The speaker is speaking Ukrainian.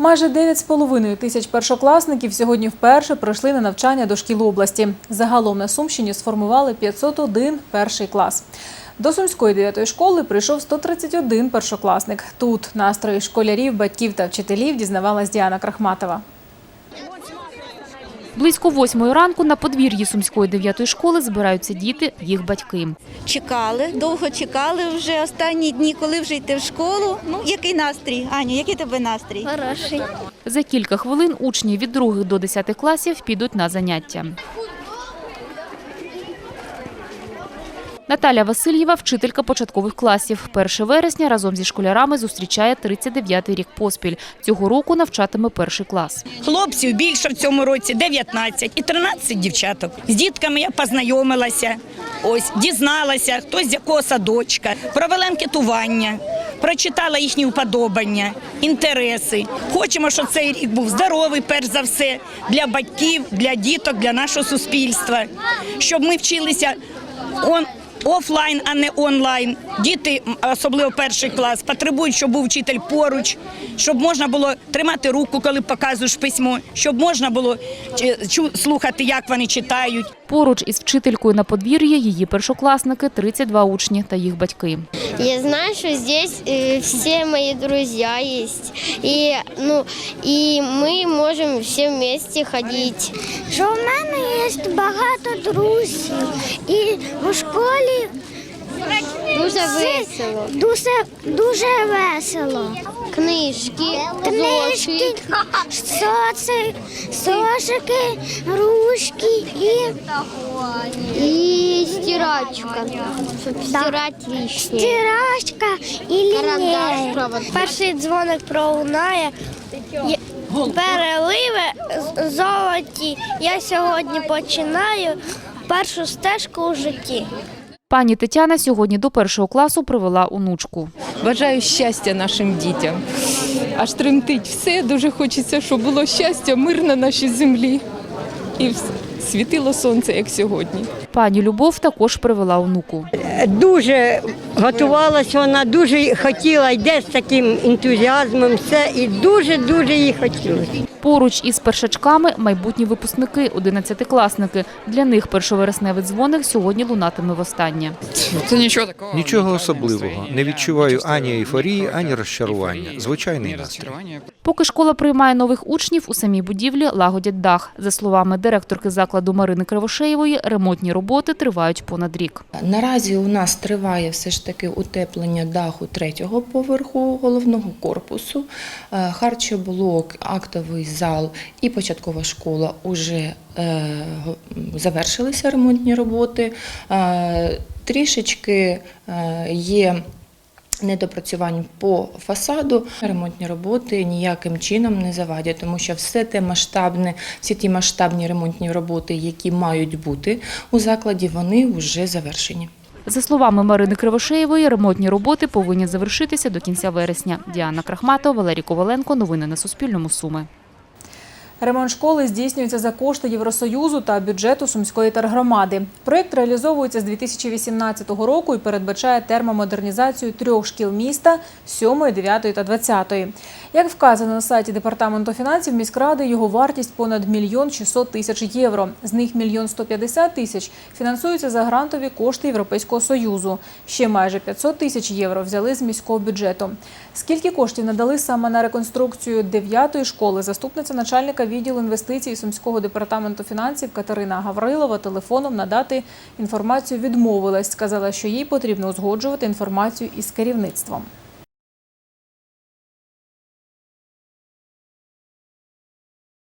Майже 9,5 тисяч першокласників сьогодні вперше пройшли на навчання до шкіл області. Загалом на Сумщині сформували 501 перший клас. До Сумської 9 школи прийшов 131 першокласник. Тут настрої школярів, батьків та вчителів дізнавалась Діана Крахматова. Близько восьмої ранку на подвір'ї Сумської дев'ятої школи збираються діти, їх батьки. Чекали, довго чекали вже останні дні, коли вже йти в школу. Ну, який настрій? Аню, який тебе настрій? Хороший. За кілька хвилин учні від других до десятих класів підуть на заняття. Наталя Васильєва – вчителька початкових класів. 1 вересня разом зі школярами зустрічає 39-й рік поспіль. Цього року навчатиме перший клас. Хлопців більше в цьому році 19 і 13 дівчаток. З дітками я познайомилася, ось дізналася, хто з якого садочка, провела анкетування, прочитала їхні вподобання, інтереси. Хочемо, щоб цей рік був здоровий, перш за все, для батьків, для діток, для нашого суспільства, щоб ми вчилися он. Офлайн, а не онлайн. Діти, особливо перший клас, потребують, щоб був вчитель поруч, щоб можна було тримати руку, коли показуєш письмо, щоб можна було чи- слухати, як вони читають. Поруч із вчителькою на подвір'ї її першокласники, 32 учні та їх батьки. Я знаю, что здесь э, все мои друзья есть. И, ну, и мы можем все вместе ходить. Що в мене є багато друзів. І в школі дуже весело. Дуже, дуже весело. Книжки, книжки, соци, сошики, ручки і І стирачка, щоб стирати лишнє. Стирачка і лінія. Перший дзвоник пролунає. Переливи золоті. Я сьогодні починаю першу стежку у житті. Пані Тетяна сьогодні до першого класу привела онучку. Бажаю щастя нашим дітям. Аж тремтить все. Дуже хочеться, щоб було щастя, мир на нашій землі. І світило сонце, як сьогодні. Пані Любов також привела онуку. Дуже готувалася вона, дуже хотіла, йде з таким ентузіазмом, все, і дуже-дуже їй хотілося. Поруч із першачками майбутні випускники, одинадцятикласники. Для них першовересневий дзвоник сьогодні лунатиме востаннє. Це нічого такого. Нічого особливого. Не відчуваю ані ейфорії, ані розчарування. Звичайний настрій. Поки школа приймає нових учнів, у самій будівлі лагодять дах. За словами директорки закладу Марини Кривошеєвої, ремонтні роботи тривають понад рік. Наразі у нас триває все ж таки утеплення даху третього поверху головного корпусу. Е, Харчоблок, актовий зал і початкова школа вже е, завершилися ремонтні роботи. Е, Трішечки є. Недопрацювань по фасаду ремонтні роботи ніяким чином не завадять, тому що все те масштабне, всі ті масштабні ремонтні роботи, які мають бути у закладі, вони вже завершені. За словами Марини Кривошеєвої, ремонтні роботи повинні завершитися до кінця вересня. Діана Крахматова, Валерій Коваленко. Новини на Суспільному. Суми. Ремонт школи здійснюється за кошти Євросоюзу та бюджету Сумської тергромади. Проєкт реалізовується з 2018 року і передбачає термомодернізацію трьох шкіл міста – 7, 9 та 20. Як вказано на сайті Департаменту фінансів міськради, його вартість понад мільйон 600 тисяч євро. З них мільйон 150 тисяч фінансуються за грантові кошти Європейського Союзу. Ще майже 500 тисяч євро взяли з міського бюджету. Скільки коштів надали саме на реконструкцію 9 школи, заступниця начальника відділу інвестицій Сумського департаменту фінансів Катерина Гаврилова телефоном надати інформацію відмовилась. Сказала, що їй потрібно узгоджувати інформацію із керівництвом.